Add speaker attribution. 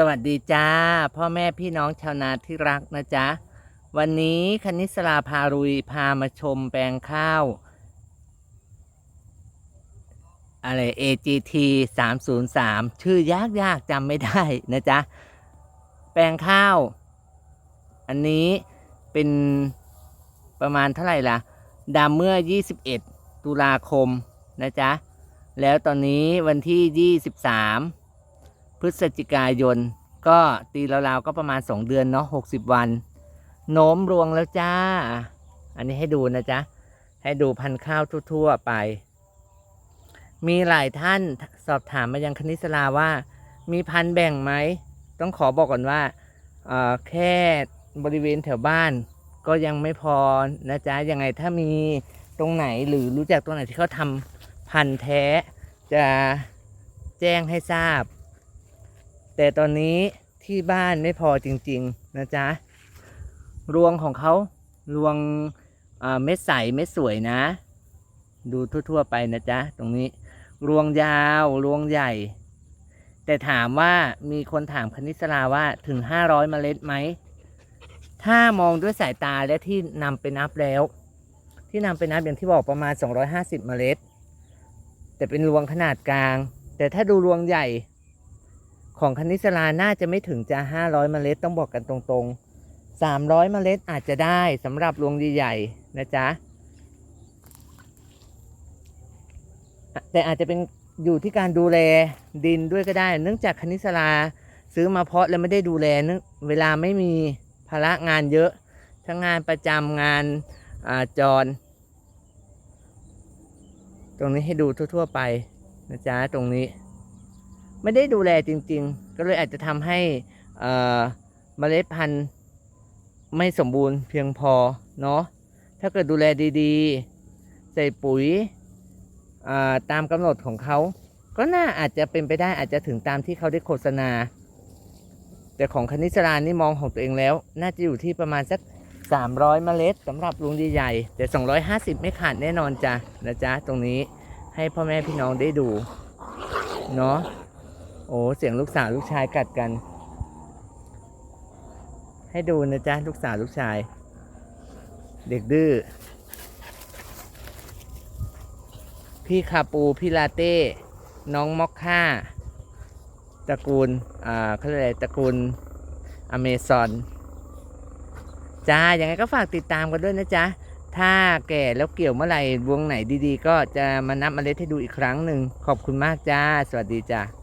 Speaker 1: สวัสดีจ้า พ่อแม่พี่น้องชาวนาที่รักนะจ๊ะ วันนี้คณิสลาพารุยพามาชมแปลงข้าว อะไร AGT 303 ชื่อยากยากจำไม่ได้นะจ๊ะ แปลงข้าว อันนี้เป็นประมาณเท่าไหร่ล่ะดำเมื่อ 21 ตุลาคมนะจ๊ะ แล้วตอนนี้วันที่ 23 พฤศจิกายน ก็ตีราวๆก็ประมาณ 2 เดือนเนาะ60 วัน โน้มรวงแล้วจ้า อันนี้ให้ดูนะจ๊ะ ให้ดูพันข้าวทั่ว ๆ ไป มีหลายท่านสอบถามมายังคณิสลาว่า มีพันแบ่งไหม ต้องขอบอกก่อนว่าแค่บริเวณแถวบ้าน ก็ยังไม่พอนะจ๊ะ ยังไงถ้ามีตรงไหนหรือรู้จักตรงไหนที่เขาทำพันธุ์แท้จะแจ้งให้ทราบ แต่ตอนนี้ที่บ้านไม่พอจริง ๆ นะจ๊ะ รวงของเขารวงเม็ดใสเม็ดสวยนะ ดูทั่ว ๆ ไปนะจ๊ะ ตรงนี้ รวงยาว รวงใหญ่ แต่ถามว่ามีคนถามคณิสลาว่าถึง 500 เมล็ดไหม ถ้ามองด้วยสายตาและที่นำไปนับแล้ว ที่นำไปนับอย่างที่บอกประมาณ 250 เมล็ด แต่เป็นรวงขนาดกลาง แต่ถ้าดูรวงใหญ่ ของคณิสลาน่าจะไม่ถึงจะ500 เมล็ดต้องบอกกันตรงๆ 300 เมล็ดอาจจะได้สำหรับรวงใหญ่ๆนะจ๊ะ แต่อาจจะเป็นอยู่ที่การดูแลดินด้วยก็ได้ เนื่องจากคณิสลาซื้อมาเพาะแล้วไม่ได้ดูแลเนื่องเวลาไม่มีภาระงานเยอะ ทั้งงานประจำงานอาจร ตรงนี้ให้ดูทั่ว ๆ ไปนะจ๊ะตรงนี้ ไม่ได้ดูแลจริง ๆ ก็เลยอาจจะทำให้เมล็ดพันธุ์ไม่สมบูรณ์เพียงพอเนาะถ้าเกิดดูแลดีๆ ใส่ปุ๋ยตามกำหนดของเขา ก็น่าอาจจะเป็นไปได้อาจจะถึงตามที่เขาได้โฆษณา แต่ของคณิสรานนี่มองของตัวเองแล้ว น่าจะอยู่ที่ประมาณสัก 300 เมล็ดสำหรับลุงใหญ่แต่ 250 ไม่ขาดแน่นอนจ้ะนะจ๊ะตรงนี้ให้พ่อแม่พี่น้องได้ดูเนาะ โอ้เสียงลูกสาวลูกชายกัดกัน ให้ดูนะจ๊ะลูกสาวลูกชาย เด็กดื้อพี่คาปูพี่ลาเต้ น้องมอคค่าตระกูลอ่าเขาเรียกอะไรตระกูลอเมซอนจ้าอยังไงก็ฝากติดตามกันด้วยนะจ๊ะ ถ้าแก่แล้วเกี่ยวเมื่อไหร่วงไหนดีๆ ก็จะมานับเมล็ดให้ดูอีกครั้งหนึ่ง ขอบคุณมากจ้า สวัสดีจ้า